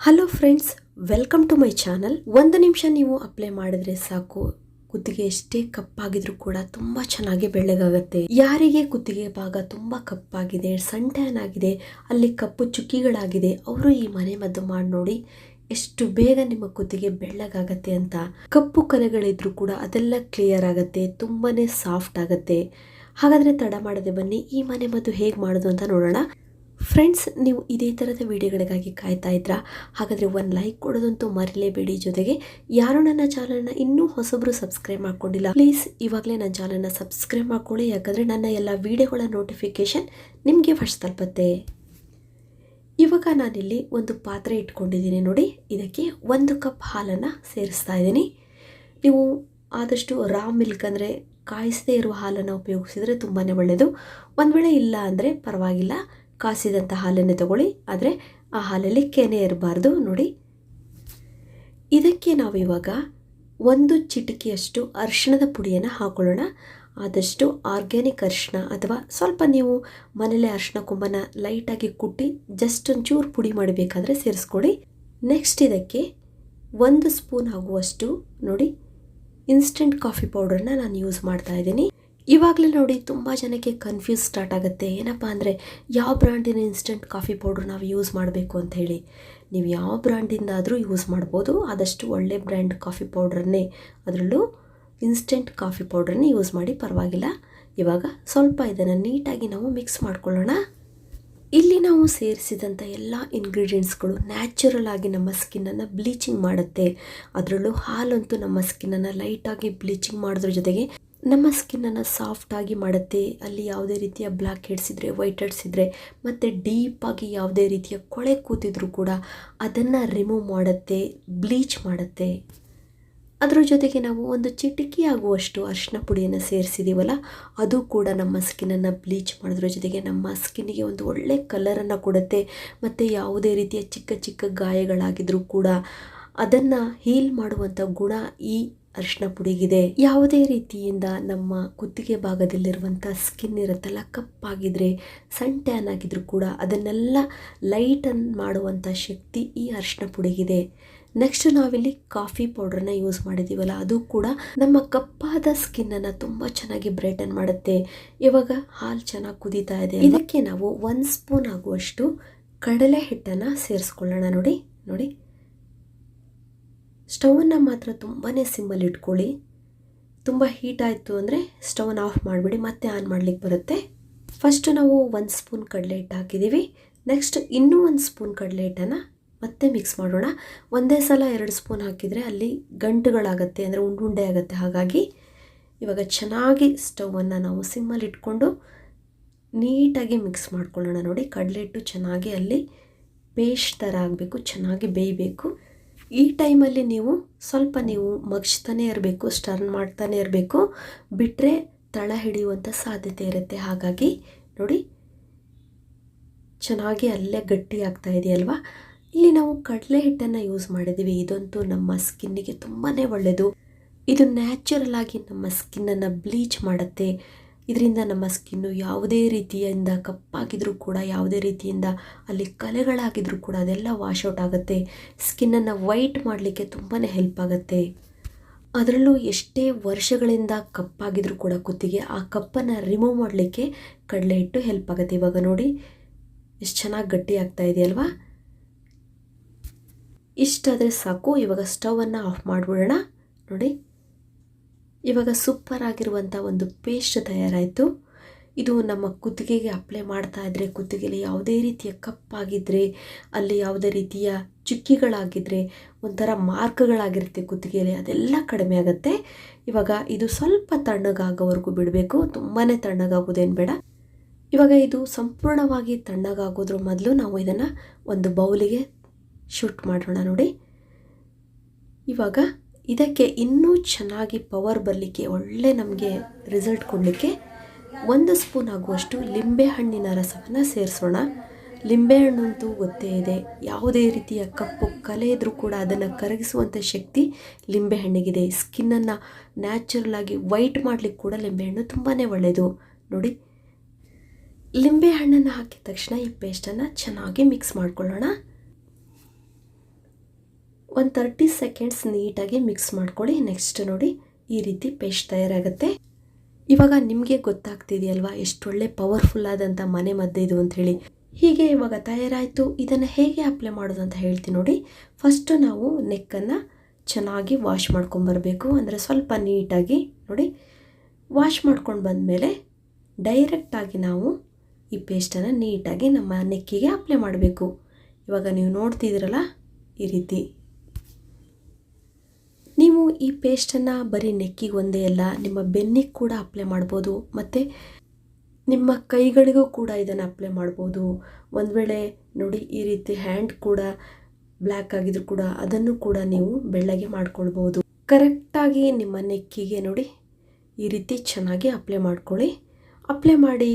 Hello friends welcome to my channel ಒಂದು ನಿಮಿಷ ನೀವು ಅಪ್ಲೈ ಮಾಡಿದ್ರೆ ಸಾಕು. ಕುತ್ತಿಗೆ ಎಷ್ಟೇ ಕಪ್ಪಾಗಿದ್ರೂ ಕೂಡ ತುಂಬ ಚೆನ್ನಾಗಿ ಬೆಳ್ಳಗಾಗುತ್ತೆ. ಯಾರಿಗೆ ಕುತ್ತಿಗೆ ಭಾಗ ತುಂಬ ಕಪ್ಪಾಗಿದೆ ಸನ್ ಟ್ಯಾನ್ ಆಗಿದೆ ಅಲ್ಲಿ ಕಪ್ಪು ಚುಕ್ಕಿಗಳಾಗಿದೆ, ಅವರು ಈ ಮನೆ ಮದ್ದು ಮಾಡಿ ನೋಡಿ ಎಷ್ಟು ಬೇಗ ನಿಮ್ಮ ಕುತ್ತಿಗೆ ಬೆಳ್ಳಗಾಗತ್ತೆ ಅಂತ. ಕಪ್ಪು ಕಲೆಗಳಿದ್ರು ಕೂಡ ಅದೆಲ್ಲ ಕ್ಲಿಯರ್ ಆಗುತ್ತೆ, ತುಂಬಾನೇ ಸಾಫ್ಟ್ ಆಗುತ್ತೆ. ಹಾಗಾದ್ರೆ ತಡ ಮಾಡದೆ ಬನ್ನಿ, ಈ ಮನೆ ಮದ್ದು ಹೇಗೆ ಮಾಡೋದು ಅಂತ ನೋಡೋಣ. ಫ್ರೆಂಡ್ಸ್ ನೀವು ಇದೇ ಥರದ ವಿಡಿಯೋಗಳಿಗಾಗಿ ಕಾಯ್ತಾ ಇದ್ರಾ? ಹಾಗಾದರೆ ಒಂದು ಲೈಕ್ ಕೊಡೋದಂತೂ ಮರಿಲೇಬೇಡಿ ಜೊತೆಗೆ ಯಾರು ನನ್ನ ಚಾನಲ್ನ ಇನ್ನೂ ಹೊಸಬ್ರು ಸಬ್ಸ್ಕ್ರೈಬ್ ಮಾಡ್ಕೊಂಡಿಲ್ಲ ಪ್ಲೀಸ್ ಇವಾಗಲೇ ನನ್ನ ಚಾನಲ್ನ ಸಬ್ಸ್ಕ್ರೈಬ್ ಮಾಡ್ಕೊಳ್ಳಿ. ಯಾಕಂದರೆ ನನ್ನ ಎಲ್ಲ ವಿಡಿಯೋಗಳ ನೋಟಿಫಿಕೇಶನ್ ನಿಮಗೆ ಫಸ್ಟ್ ತಲುಪತ್ತೆ. ಇವಾಗ ನಾನಿಲ್ಲಿ ಒಂದು ಪಾತ್ರೆ ಇಟ್ಕೊಂಡಿದ್ದೀನಿ ನೋಡಿ. ಇದಕ್ಕೆ ಒಂದು ಕಪ್ ಹಾಲನ್ನು ಸೇರಿಸ್ತಾ ಇದ್ದೀನಿ. ನೀವು ಆದಷ್ಟು ರಾ ಮಿಲ್ಕ್ ಅಂದರೆ ಕಾಯಿಸದೇ ಇರುವ ಹಾಲನ್ನು ಉಪಯೋಗಿಸಿದರೆ ತುಂಬಾ ಒಳ್ಳೆಯದು ಒಂದು ವೇಳೆ ಇಲ್ಲ ಅಂದರೆ ಪರವಾಗಿಲ್ಲ. ಕಾಸಿದಂಥ ಹಾಲನ್ನೇ ತಗೊಳ್ಳಿ. ಆದರೆ ಆ ಹಾಲಲ್ಲಿ ಕೆನೆ ಇರಬಾರ್ದು ನೋಡಿ. ಇದಕ್ಕೆ ನಾವು ಇವಾಗ ಒಂದು ಚಿಟಿಕೆಯಷ್ಟು ಅರಿಶಿಣದ ಪುಡಿಯನ್ನು ಹಾಕೊಳ್ಳೋಣ. ಆದಷ್ಟು ಆರ್ಗ್ಯಾನಿಕ್ ಅರಿಶಿಣ ಅಥವಾ ಸ್ವಲ್ಪ ನೀವು ಮನೇಲೆ ಅರಿಶಿಣ ಕುಂಬನ ಲೈಟಾಗಿ ಕುಟ್ಟಿ ಜಸ್ಟ್ ಒಂಚೂರು ಪುಡಿ ಮಾಡಬೇಕಾದ್ರೆ ಸೇರಿಸ್ಕೊಳ್ಳಿ. ನೆಕ್ಸ್ಟ್ ಇದಕ್ಕೆ ಒಂದು ಸ್ಪೂನ್ ಆಗುವಷ್ಟು ನೋಡಿ, ಇನ್ಸ್ಟೆಂಟ್ ಕಾಫಿ ಪೌಡರ್ನ ನಾನು ಯೂಸ್ ಮಾಡ್ತಾ ಇದ್ದೀನಿ. ಇವಾಗಲೇ ನೋಡಿ ತುಂಬ ಜನಕ್ಕೆ ಕನ್ಫ್ಯೂಸ್ ಸ್ಟಾರ್ಟ್ ಆಗುತ್ತೆ. ಏನಪ್ಪ ಅಂದರೆ ಯಾವ ಬ್ರ್ಯಾಂಡಿನ ಇನ್ಸ್ಟೆಂಟ್ ಕಾಫಿ ಪೌಡ್ರ್ ನಾವು ಯೂಸ್ ಮಾಡಬೇಕು ಅಂತ ಹೇಳಿ. ನೀವು ಯಾವ ಬ್ರ್ಯಾಂಡಿಂದಾದರೂ ಯೂಸ್ ಮಾಡ್ಬೋದು. ಆದಷ್ಟು ಒಳ್ಳೆ ಬ್ರ್ಯಾಂಡ್ ಕಾಫಿ ಪೌಡ್ರನ್ನೇ ಅದರಲ್ಲೂ ಇನ್ಸ್ಟೆಂಟ್ ಕಾಫಿ ಪೌಡ್ರನ್ನೇ ಯೂಸ್ ಮಾಡಿ ಪರವಾಗಿಲ್ಲ. ಇವಾಗ ಸ್ವಲ್ಪ ಇದನ್ನು ನೀಟಾಗಿ ನಾವು ಮಿಕ್ಸ್ ಮಾಡ್ಕೊಳ್ಳೋಣ. ಇಲ್ಲಿ ನಾವು ಸೇರಿಸಿದಂಥ ಎಲ್ಲ ಇಂಗ್ರೀಡಿಯೆಂಟ್ಸ್ಗಳು ನ್ಯಾಚುರಲ್ ಆಗಿ ನಮ್ಮ ಸ್ಕಿನ್ನನ್ನು ಬ್ಲೀಚಿಂಗ್ ಮಾಡುತ್ತೆ. ಅದರಲ್ಲೂ ಹಾಲಂತೂ ನಮ್ಮ ಸ್ಕಿನ್ನನ್ನು ಲೈಟಾಗಿ ಬ್ಲೀಚಿಂಗ್ ಮಾಡೋದ್ರ ಜೊತೆಗೆ ನಮ್ಮ ಸ್ಕಿನ್ನನ್ನು ಸಾಫ್ಟಾಗಿ ಮಾಡುತ್ತೆ. ಅಲ್ಲಿ ಯಾವುದೇ ರೀತಿಯ ಬ್ಲ್ಯಾಕ್ ಹೆಡ್ಸ್ ಇದ್ದರೆ ವೈಟ್ ಹೆಡ್ಸ್ ಇದ್ದರೆ ಮತ್ತು ಡೀಪಾಗಿ ಯಾವುದೇ ರೀತಿಯ ಕೊಳೆ ಕೂತಿದ್ರೂ ಕೂಡ ಅದನ್ನು ರಿಮೂವ್ ಮಾಡುತ್ತೆ ಬ್ಲೀಚ್ ಮಾಡುತ್ತೆ. ಅದರ ಜೊತೆಗೆ ನಾವು ಒಂದು ಚಿಟಿಕಿ ಆಗುವಷ್ಟು ಅರಿಶಿನ ಪುಡಿಯನ್ನು ಸೇರಿಸಿದ್ದೀವಲ್ಲ ಅದು ಕೂಡ ನಮ್ಮ ಸ್ಕಿನ್ನನ್ನು ಬ್ಲೀಚ್ ಮಾಡೋದ್ರ ಜೊತೆಗೆ ನಮ್ಮ ಸ್ಕಿನ್ನಿಗೆ ಒಂದು ಒಳ್ಳೆ ಕಲರನ್ನು ಕೊಡುತ್ತೆ. ಮತ್ತು ಯಾವುದೇ ರೀತಿಯ ಚಿಕ್ಕ ಚಿಕ್ಕ ಗಾಯಗಳಾಗಿದ್ದರೂ ಕೂಡ ಅದನ್ನು ಹೀಲ್ ಮಾಡುವಂಥ ಗುಣ ಈ ಅರಿಶಿನ ಪುಡಿಗಿದೆ. ಯಾವುದೇ ರೀತಿಯಿಂದ ನಮ್ಮ ಕುತ್ತಿಗೆ ಭಾಗದಲ್ಲಿರುವಂಥ ಸ್ಕಿನ್ ಇರುತ್ತಲ್ಲ, ಕಪ್ಪಾಗಿದ್ರೆ ಸನ್ ಟ್ಯಾನ್ ಆಗಿದ್ರು ಕೂಡ ಅದನ್ನೆಲ್ಲ ಲೈಟನ್ ಮಾಡುವಂಥ ಶಕ್ತಿ ಈ ಅರಿಶಿನ ಪುಡಿಗಿದೆ. ನೆಕ್ಸ್ಟ್ ನಾವಿಲ್ಲಿ ಕಾಫಿ ಪೌಡ್ರನ್ನ ಯೂಸ್ ಮಾಡಿದ್ದೀವಲ್ಲ ಅದು ಕೂಡ ನಮ್ಮ ಕಪ್ಪಾದ ಸ್ಕಿನ್ನನ್ನು ತುಂಬ ಚೆನ್ನಾಗಿ ಬ್ರೈಟನ್ ಮಾಡುತ್ತೆ. ಇವಾಗ ಹಾಲು ಚೆನ್ನಾಗಿ ಕುದೀತಾ ಇದೆ ಇದಕ್ಕೆ ನಾವು ಒಂದು ಸ್ಪೂನ್ ಆಗುವಷ್ಟು ಕಡಲೆ ಹಿಟ್ಟನ್ನು ಸೇರಿಸ್ಕೊಳ್ಳೋಣ ನೋಡಿ ನೋಡಿ. ಸ್ಟವನ್ನು ಮಾತ್ರ ತುಂಬಾ ಸಿಮ್ಮಲ್ಲಿ ಇಟ್ಕೊಳ್ಳಿ. ತುಂಬ ಹೀಟ್ ಆಯಿತು ಅಂದರೆ ಸ್ಟವನ್ನು ಆಫ್ ಮಾಡಿಬಿಡಿ, ಮತ್ತೆ ಆನ್ ಮಾಡಲಿಕ್ಕೆ ಬರುತ್ತೆ. ಫಸ್ಟ್ ನಾವು ಒಂದು ಸ್ಪೂನ್ ಕಡಲೆ ಹಿಟ್ಟು ಹಾಕಿದ್ದೀವಿ ನೆಕ್ಸ್ಟ್ ಇನ್ನೂ ಒಂದು ಸ್ಪೂನ್ ಕಡಲೆ ಹಿಟ್ಟನ್ನು ಮತ್ತೆ ಮಿಕ್ಸ್ ಮಾಡೋಣ. ಒಂದೇ ಸಲ ಎರಡು ಸ್ಪೂನ್ ಹಾಕಿದರೆ ಅಲ್ಲಿ ಗಂಟುಗಳಾಗತ್ತೆ, ಅಂದರೆ ಉಂಡುಂಡೆ ಆಗುತ್ತೆ. ಹಾಗಾಗಿ ಇವಾಗ ಚೆನ್ನಾಗಿ ಸ್ಟವನ್ನು ನಾವು ಸಿಮ್ಮಲ್ಲಿ ಇಟ್ಕೊಂಡು ನೀಟಾಗಿ ಮಿಕ್ಸ್ ಮಾಡ್ಕೊಳ್ಳೋಣ ನೋಡಿ. ಕಡಲೆ ಹಿಟ್ಟು ಚೆನ್ನಾಗಿ ಅಲ್ಲಿ ಪೇಸ್ಟ್ ಥರ ಆಗಬೇಕು, ಚೆನ್ನಾಗಿ ಬೇಯಬೇಕು. ಈ ಟೈಮಲ್ಲಿ ನೀವು ಸ್ವಲ್ಪ ನೀವು ಮಗ್ಚ್ತಾನೆ ಇರಬೇಕು, ಸ್ಟರ್ನ್ ಮಾಡ್ತಾನೆ ಇರಬೇಕು. ಬಿಟ್ಟರೆ ತಳ ಹಿಡಿಯುವಂಥ ಸಾಧ್ಯತೆ ಇರುತ್ತೆ. ಹಾಗಾಗಿ ನೋಡಿ, ಚೆನ್ನಾಗಿ ಅಲ್ಲೇ ಗಟ್ಟಿ ಆಗ್ತಾ ಇದೆಯಲ್ವಾ? ಇಲ್ಲಿ ನಾವು ಕಡಲೆ ಹಿಟ್ಟನ್ನು ಯೂಸ್ ಮಾಡಿದ್ದೀವಿ. ಇದಂತೂ ನಮ್ಮ ಸ್ಕಿನ್ನಿಗೆ ತುಂಬಾ ಒಳ್ಳೆಯದು ಇದು ನ್ಯಾಚುರಲ್ ಆಗಿ ನಮ್ಮ ಸ್ಕಿನ್ನನ್ನು ಬ್ಲೀಚ್ ಮಾಡುತ್ತೆ. ಇದರಿಂದ ನಮ್ಮ ಸ್ಕಿನ್ನು ಯಾವುದೇ ರೀತಿಯಿಂದ ಕಪ್ಪಾಗಿದ್ರೂ ಕೂಡ, ಯಾವುದೇ ರೀತಿಯಿಂದ ಅಲ್ಲಿ ಕಲೆಗಳಾಗಿದ್ರೂ ಕೂಡ ಅದೆಲ್ಲ ವಾಶೌಟ್ ಆಗುತ್ತೆ. ಸ್ಕಿನ್ನನ್ನು ವೈಟ್ ಮಾಡಲಿಕ್ಕೆ ತುಂಬಾ ಹೆಲ್ಪ್ ಆಗುತ್ತೆ. ಅದರಲ್ಲೂ ಎಷ್ಟೇ ವರ್ಷಗಳಿಂದ ಕಪ್ಪಾಗಿದ್ರೂ ಕೂಡ ಕುತ್ತಿಗೆ ಆ ಕಪ್ಪನ್ನು ರಿಮೂವ್ ಮಾಡಲಿಕ್ಕೆ ಕಡಲೆ ಹಿಟ್ಟು ಹೆಲ್ಪ್ ಆಗುತ್ತೆ. ಇವಾಗ ನೋಡಿ, ಎಷ್ಟು ಚೆನ್ನಾಗಿ ಗಟ್ಟಿ ಆಗ್ತಾ ಇದೆಯಲ್ವಾ? ಇಷ್ಟಾದರೆ ಸಾಕು, ಇವಾಗ ಸ್ಟವನ್ನು ಆಫ್ ಮಾಡಿಬಿಡೋಣ. ನೋಡಿ. ಇವಾಗ ಸೂಪರ್ ಆಗಿರುವಂಥ ಒಂದು ಪೇಸ್ಟ್ ತಯಾರಾಯಿತು. ಇದು ನಮ್ಮ ಕುತ್ತಿಗೆಗೆ ಅಪ್ಲೈ ಮಾಡ್ತಾ ಇದ್ದರೆ ಕುತ್ತಿಗೆಯಲ್ಲಿ ಯಾವುದೇ ರೀತಿಯ ಕಪ್ಪಾಗಿದ್ದರೆ ಅಲ್ಲಿ ಯಾವುದೇ ರೀತಿಯ ಚುಕ್ಕಿಗಳಾಗಿದ್ದರೆ ಒಂಥರ ಮಾರ್ಕ್ಗಳಾಗಿರುತ್ತೆ ಕುತ್ತಿಗೆಯಲ್ಲಿ, ಅದೆಲ್ಲ ಕಡಿಮೆ ಆಗುತ್ತೆ. ಇವಾಗ ಇದು ಸ್ವಲ್ಪ ತಣ್ಣಗಾಗೋವರೆಗೂ ಬಿಡಬೇಕು ತುಂಬಾ ತಣ್ಣಗಾಗೋದೇನು ಬೇಡ. ಇವಾಗ ಇದು ಸಂಪೂರ್ಣವಾಗಿ ತಣ್ಣಗಾಗೋದ್ರ ಮೊದಲು ನಾವು ಇದನ್ನು ಒಂದು ಬೌಲಿಗೆ ಶೂಟ್ ಮಾಡೋಣ ನೋಡಿ. ಇವಾಗ ಇದಕ್ಕೆ ಇನ್ನೂ ಚೆನ್ನಾಗಿ ಪವರ್ ಬರಲಿಕ್ಕೆ, ಒಳ್ಳೆ ನಮಗೆ ರಿಸಲ್ಟ್ ಕೊಡಲಿಕ್ಕೆ ಒಂದು ಸ್ಪೂನ್ ಆಗುವಷ್ಟು ಲಿಂಬೆಹಣ್ಣಿನ ರಸವನ್ನು ಸೇರಿಸೋಣ. ಲಿಂಬೆಹಣ್ಣು ಅಂತೂ ಗೊತ್ತೇ ಇದೆ, ಯಾವುದೇ ರೀತಿಯ ಕಪ್ಪು ಕಲೆ ಇದ್ದರೂ ಕೂಡ ಅದನ್ನು ಕರಗಿಸುವಂಥ ಶಕ್ತಿ ಲಿಂಬೆಹಣ್ಣಿಗಿದೆ ಸ್ಕಿನ್ನನ್ನು ನ್ಯಾಚುರಲ್ ಆಗಿ ವೈಟ್ ಮಾಡಲಿಕ್ಕೆ ಕೂಡ ಲಿಂಬೆಹಣ್ಣು ತುಂಬಾ ಒಳ್ಳೆಯದು ನೋಡಿ, ಲಿಂಬೆ ಹಣ್ಣನ್ನು ಹಾಕಿದ ತಕ್ಷಣ ಈ ಪೇಸ್ಟನ್ನು ಚೆನ್ನಾಗಿ ಮಿಕ್ಸ್ ಮಾಡ್ಕೊಳ್ಳೋಣ. ಒಂದು ತರ್ಟಿ ಸೆಕೆಂಡ್ಸ್ ನೀಟಾಗಿ ಮಿಕ್ಸ್ ಮಾಡ್ಕೊಳ್ಳಿ. ನೆಕ್ಸ್ಟ್ ನೋಡಿ ಈ ರೀತಿ ಪೇಸ್ಟ್ ತಯಾರಾಗುತ್ತೆ. ಇವಾಗ ನಿಮಗೆ ಗೊತ್ತಾಗ್ತಿದೆಯಲ್ವಾ ಎಷ್ಟೊಳ್ಳೆ ಪವರ್ಫುಲ್ ಆದಂಥ ಮನೆ ಮದ್ದೆ ಇದು ಅಂತ ಹೇಳಿ. ಹೀಗೆ ಇವಾಗ ತಯಾರಾಯಿತು. ಇದನ್ನು ಹೇಗೆ ಅಪ್ಲೈ ಮಾಡೋದು ಅಂತ ಹೇಳ್ತೀನಿ ನೋಡಿ. ಫಸ್ಟು ನಾವು ನೆಕ್ಕನ್ನು ಚೆನ್ನಾಗಿ ವಾಶ್ ಮಾಡ್ಕೊಂಬರಬೇಕು ಅಂದರೆ ಸ್ವಲ್ಪ ನೀಟಾಗಿ ನೋಡಿ. ವಾಶ್ ಮಾಡ್ಕೊಂಡು ಬಂದಮೇಲೆ ಡೈರೆಕ್ಟಾಗಿ ನಾವು ಈ ಪೇಸ್ಟನ್ನು ನೀಟಾಗಿ ನಮ್ಮ ನೆಕ್ಕಿಗೆ ಅಪ್ಲೈ ಮಾಡಬೇಕು. ಇವಾಗ ನೀವು ನೋಡ್ತಿದ್ದೀರಲ್ಲ ಈ ರೀತಿ. ನೀವು ಈ ಪೇಸ್ಟನ್ನು ಬರೀ ನೆಕ್ಕಿಗೆ ಒಂದೇ ಅಲ್ಲ, ನಿಮ್ಮ ಬೆನ್ನಿಗೆ ಕೂಡ ಅಪ್ಲೈ ಮಾಡ್ಬೋದು, ಮತ್ತು ನಿಮ್ಮ ಕೈಗಳಿಗೂ ಕೂಡ ಇದನ್ನು ಅಪ್ಲೈ ಮಾಡ್ಬೋದು. ಒಂದು ವೇಳೆ ನೋಡಿ, ಈ ರೀತಿ ಹ್ಯಾಂಡ್ ಕೂಡ ಬ್ಲ್ಯಾಕ್ ಆಗಿದ್ರು ಕೂಡ ಅದನ್ನು ಕೂಡ ನೀವು ಬೆಳ್ಳಗೆ ಮಾಡ್ಕೊಳ್ಬೋದು. ಕರೆಕ್ಟಾಗಿ ನಿಮ್ಮ ನೆಕ್ಕಿಗೆ ನೋಡಿ, ಈ ರೀತಿ ಚೆನ್ನಾಗಿ ಅಪ್ಲೈ ಮಾಡ್ಕೊಳ್ಳಿ. ಅಪ್ಲೈ ಮಾಡಿ,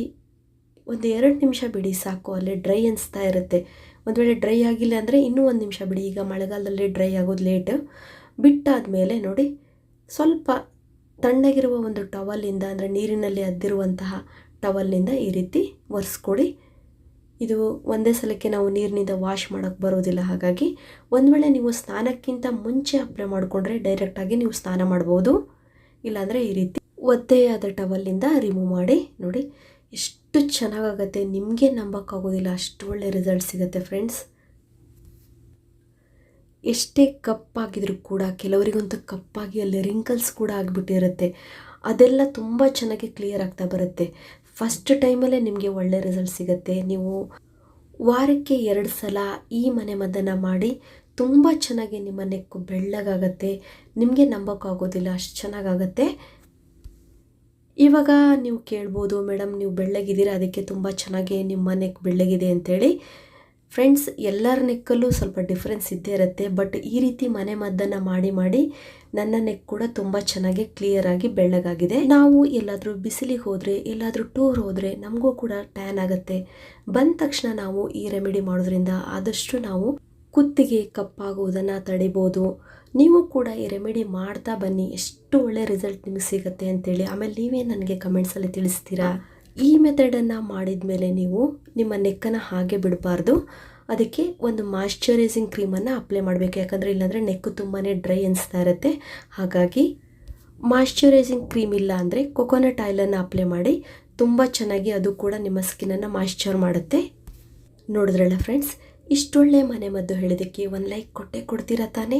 ಒಂದು ಎರಡು ನಿಮಿಷ ಬಿಡಿ ಸಾಕು, ಅಲ್ಲೇ ಡ್ರೈ ಅನಿಸ್ತಾ ಇರುತ್ತೆ. ಒಂದು ವೇಳೆ ಡ್ರೈ ಆಗಿಲ್ಲ ಅಂದರೆ ಇನ್ನೂ ಒಂದು ನಿಮಿಷ ಬಿಡಿ. ಈಗ ಮಳೆಗಾಲದಲ್ಲಿ ಡ್ರೈ ಆಗೋದು ಲೇಟ್ ಬಿಟ್ಟಾದ ಮೇಲೆ ನೋಡಿ, ಸ್ವಲ್ಪ ತಣ್ಣಗಿರುವ ಒಂದು ಟವಲಿಂದ ಅಂದರೆ ನೀರಿನಲ್ಲಿ ಅದ್ದಿರುವಂತಹ ಟವಲ್ನಿಂದ ಈ ರೀತಿ ಒರೆಸ್ಕೊಡಿ. ಇದು ಒಂದೇ ಸಲಕ್ಕೆ ನಾವು ನೀರಿನಿಂದ ವಾಶ್ ಮಾಡೋಕ್ಕೆ ಬರೋದಿಲ್ಲ. ಹಾಗಾಗಿ ಒಂದು ವೇಳೆ ನೀವು ಸ್ನಾನಕ್ಕಿಂತ ಮುಂಚೆ ಅಪ್ಲೈ ಮಾಡಿಕೊಂಡ್ರೆ ಡೈರೆಕ್ಟಾಗಿ ನೀವು ಸ್ನಾನ ಮಾಡ್ಬೋದು. ಇಲ್ಲಾಂದರೆ ಈ ರೀತಿ ಒದ್ದೆಯಾದ ಟವಲಿಂದ ರಿಮೂವ್ ಮಾಡಿ. ನೋಡಿ, ಎಷ್ಟು ಚೆನ್ನಾಗಾಗತ್ತೆ. ನಿಮಗೆ ನಂಬೋಕ್ಕಾಗೋದಿಲ್ಲ. ಅಷ್ಟು ಒಳ್ಳೆ ರಿಸಲ್ಟ್ ಸಿಗುತ್ತೆ ಫ್ರೆಂಡ್ಸ್ ಎಷ್ಟೇ ಕಪ್ಪಾಗಿದ್ರು ಕೂಡ ಕೆಲವರಿಗಂತೂ ಕಪ್ಪಾಗಿ ಅಲ್ಲಿ ರಿಂಕಲ್ಸ್ ಕೂಡ ಆಗಿಬಿಟ್ಟಿರುತ್ತೆ. ಅದೆಲ್ಲ ತುಂಬ ಚೆನ್ನಾಗಿ ಕ್ಲಿಯರ್ ಆಗ್ತಾ ಬರುತ್ತೆ. ಫಸ್ಟ್ ಟೈಮಲ್ಲೇ ನಿಮಗೆ ಒಳ್ಳೆ ರಿಸಲ್ಟ್ ಸಿಗುತ್ತೆ. ನೀವು ವಾರಕ್ಕೆ ಎರಡು ಸಲ ಈ ಮನೆ ಮದ್ದನ್ನು ಮಾಡಿ ತುಂಬ ಚೆನ್ನಾಗಿ ನಿಮ್ಮ ನೆಕ್ಕು ಬೆಳ್ಳಗಾಗತ್ತೆ. ನಿಮಗೆ ನಂಬೋಕ್ಕಾಗೋದಿಲ್ಲ ಅಷ್ಟು ಚೆನ್ನಾಗಾಗತ್ತೆ. ಇವಾಗ ನೀವು ಕೇಳ್ಬೋದು, ಮೇಡಮ್, ನೀವು ಬೆಳ್ಳಗಿದ್ದೀರಾ? ಅದಕ್ಕೆ ತುಂಬ ಚೆನ್ನಾಗಿ ನಿಮ್ಮ ನೆಕ್ ಬೆಳ್ಳಗಿದೆ ಅಂತೇಳಿ. ಫ್ರೆಂಡ್ಸ್ ಎಲ್ಲರ ನೆಕ್ಕಲ್ಲೂ ಸ್ವಲ್ಪ ಡಿಫ್ರೆನ್ಸ್ ಇದ್ದೇ ಇರುತ್ತೆ. ಬಟ್ ಈ ರೀತಿ ಮನೆ ಮದ್ದನ್ನು ಮಾಡಿ ಮಾಡಿ ನನ್ನ ನೆಕ್ ಕೂಡ ತುಂಬ ಚೆನ್ನಾಗಿ ಕ್ಲಿಯರ್ ಆಗಿ ಬೆಳ್ಳಗಾಗಿದೆ. ನಾವು ಎಲ್ಲಾದರೂ ಬಿಸಿಲಿಗೆ ಹೋದರೆ, ಎಲ್ಲಾದರೂ ಟೂರ್ ಹೋದರೆ ನಮಗೂ ಕೂಡ ಟ್ಯಾನ್ ಆಗುತ್ತೆ. ಬಂದ ತಕ್ಷಣ ನಾವು ಈ ರೆಮಿಡಿ ಮಾಡೋದ್ರಿಂದ ಆದಷ್ಟು ನಾವು ಕುತ್ತಿಗೆ ಕಪ್ಪಾಗುವುದನ್ನು ತಡಿಬೋದು. ನೀವು ಕೂಡ ಈ ರೆಮಿಡಿ ಮಾಡ್ತಾ ಬನ್ನಿ. ಎಷ್ಟು ಒಳ್ಳೆ ರಿಸಲ್ಟ್ ನಿಮಗೆ ಸಿಗುತ್ತೆ ಅಂತೇಳಿ. ಆಮೇಲೆ ನೀವೇ ನನಗೆ ಕಮೆಂಟ್ಸಲ್ಲಿ ತಿಳಿಸ್ತೀರಾ? ಈ ಮೆಥಡನ್ನು ಮಾಡಿದ ಮೇಲೆ ನೀವು ನಿಮ್ಮ ನೆಕ್ಕನ್ನು ಹಾಗೆ ಬಿಡಬಾರ್ದು. ಅದಕ್ಕೆ ಒಂದು ಮಾಯ್ಶ್ಚರೈಸಿಂಗ್ ಕ್ರೀಮನ್ನು ಅಪ್ಲೈ ಮಾಡಬೇಕು. ಯಾಕಂದರೆ ಇಲ್ಲಾಂದರೆ ನೆಕ್ಕು ತುಂಬಾ ಡ್ರೈ ಅನಿಸ್ತಾ ಇರುತ್ತೆ. ಹಾಗಾಗಿ ಮಾಯ್ಶ್ಚರೈಸಿಂಗ್ ಕ್ರೀಮ್ ಇಲ್ಲ ಅಂದರೆ ಕೊಕೊನಟ್ ಆಯಿಲನ್ನು ಅಪ್ಲೈ ಮಾಡಿ. ತುಂಬ ಚೆನ್ನಾಗಿ ಅದು ಕೂಡ ನಿಮ್ಮ ಸ್ಕಿನ್ನನ್ನು ಮಾಯ್ಶ್ಚರ್ ಮಾಡುತ್ತೆ. ನೋಡಿದ್ರಲ್ಲ ಫ್ರೆಂಡ್ಸ್, ಇಷ್ಟೊಳ್ಳೆ ಮನೆ ಮದ್ದು ಹೇಳಿದ್ದಕ್ಕೆ ಒಂದು ಲೈಕ್ ಕೊಟ್ಟೆ ಕೊಡ್ತೀರಾ ತಾನೇ?